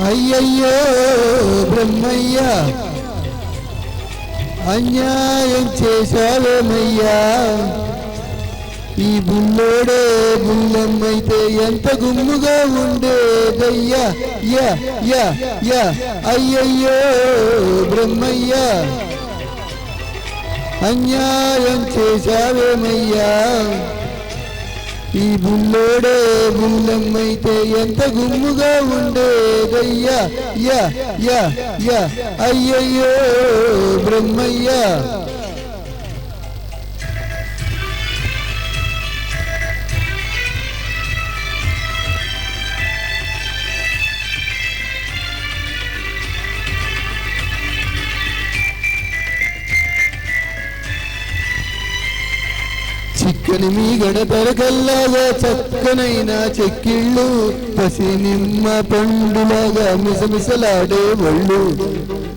అయ్యయ్యో బ్రహ్మయ్య. అన్యాయం చేశావేమయ్యా? ఈ బుల్లోడే బుల్లమ్మైతే ఎంత గుమ్ముగా ఉండేదయ్యా? యా యా యా. అయ్యయ్యో బ్రహ్మయ్య. అన్యాయం చేశావేమయ్యా? ఈ బుల్లోడే బుల్లమ్మైతే ఎంత గుమ్ముగా ఉండేదయ్యా యా యా యా అయ్యయ్యో బ్రహ్మయ్యా చక్కని మీ గడపరకల్లాగా చక్కనైన చెక్కిళ్ళు పసి నిమ్మ పండులాగా మిసమిసలాడే ఒళ్ళు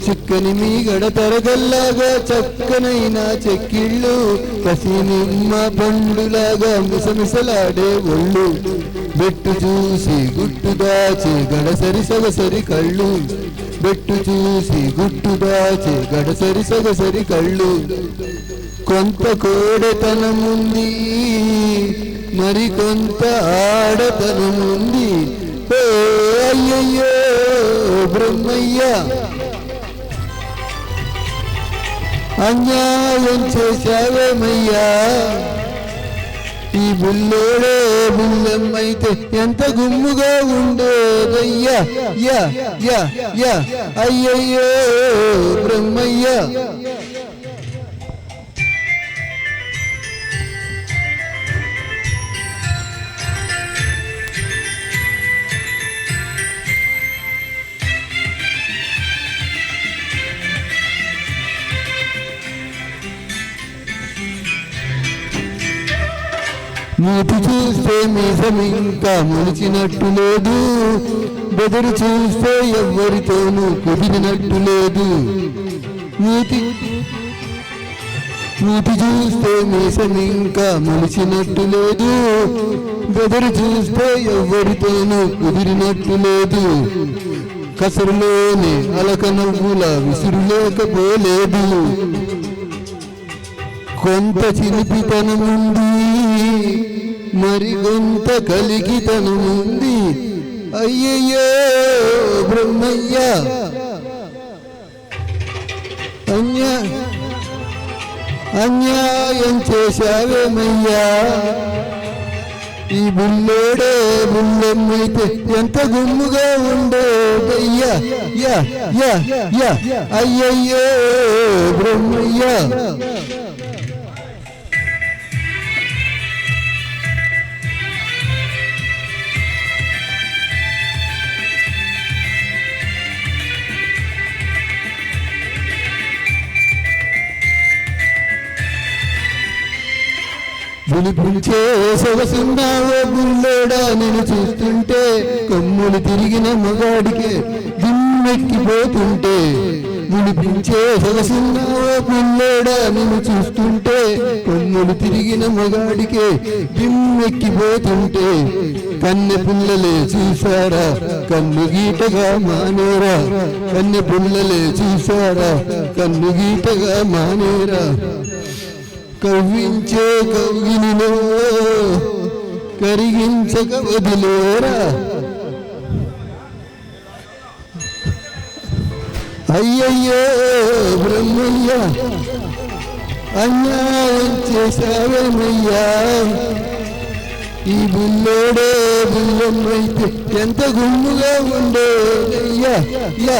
చిక్కని మీ గడతరగల్లాగా చక్కనైన చెక్కిళ్ళు పసి నిమ్మ పండులాగా మిసమిసలాడే ఒళ్ళు బెట్టు చూసి గుట్టు దాచి గడసరి సొగసరి కళ్ళు. బెట్టు చూసి గుట్టు దాచి గడసరి సొగసరి కళ్ళు. కొంత కోడతనముంది మరి కొంత ఆడతనముంది. ఓ అయ్యయ్యో బ్రహ్మయ్య. అన్యాయం చేశావేమయ్యా ఈ బుల్లోడే బుల్లెమ్మైతే ఎంత గుమ్ముగా ఉండేదయ్యా. యా యా. అయ్యయ్యో బ్రహ్మయ్య. మూతి చూస్తే మీసం ఇంకా ములిచినట్టు లేదు. బెదరు చూస్తే ఎవ్వరితోనూ కుదిరినట్టు లేదు. మూతి మూతి చూస్తే మీసం ఇంకా ములిచినట్టు లేదు. బెదరు చూస్తే ఎవ్వరితోనూ కుదిరినట్టు లేదు. కసరులోనే అలక నవ్వుల విసురులేకపోలేదు కొంత చిలిపితనముంది మరి కొంత కలిగితనముంది అయ్యయ్యో బ్రహ్మయ్య. అన్యా అన్యాయం చేశావేమయ్యా ఈ బుల్లోడే బుల్లమ్మైతే ఎంత గుమ్ముగా ఉండేదయ్యా యా యా యా. అయ్యయ్యో బ్రహ్మయ్య. వినిపించే సొగసున్నావో నేను చూస్తుంటే కొమ్ములు తిరిగిన మగాడికే దిమ్మెక్కిపోతుంటే వినిపించే సొగసున్నావో గుల్లోడా నేను చూస్తుంటే కొమ్ములు తిరిగిన మగాడికే దిమ్మెక్కిపోతుంటే కన్నె పిల్లలే చూసారా కన్ను గీటగా మానేరా కన్నె పిల్లలే చూసారా కన్ను గీటగా మానేరా. కవ్వించే కవ్వినిలో కరిగించక వదిలేరా అయ్యయ్యో బ్రహ్మయ్య అన్యాయం చేశావేమయ్యా? ఈ బుల్లోడే బుల్లమ్మైతే ఎంత గుమ్ముగా ఉండేదయ్యా యా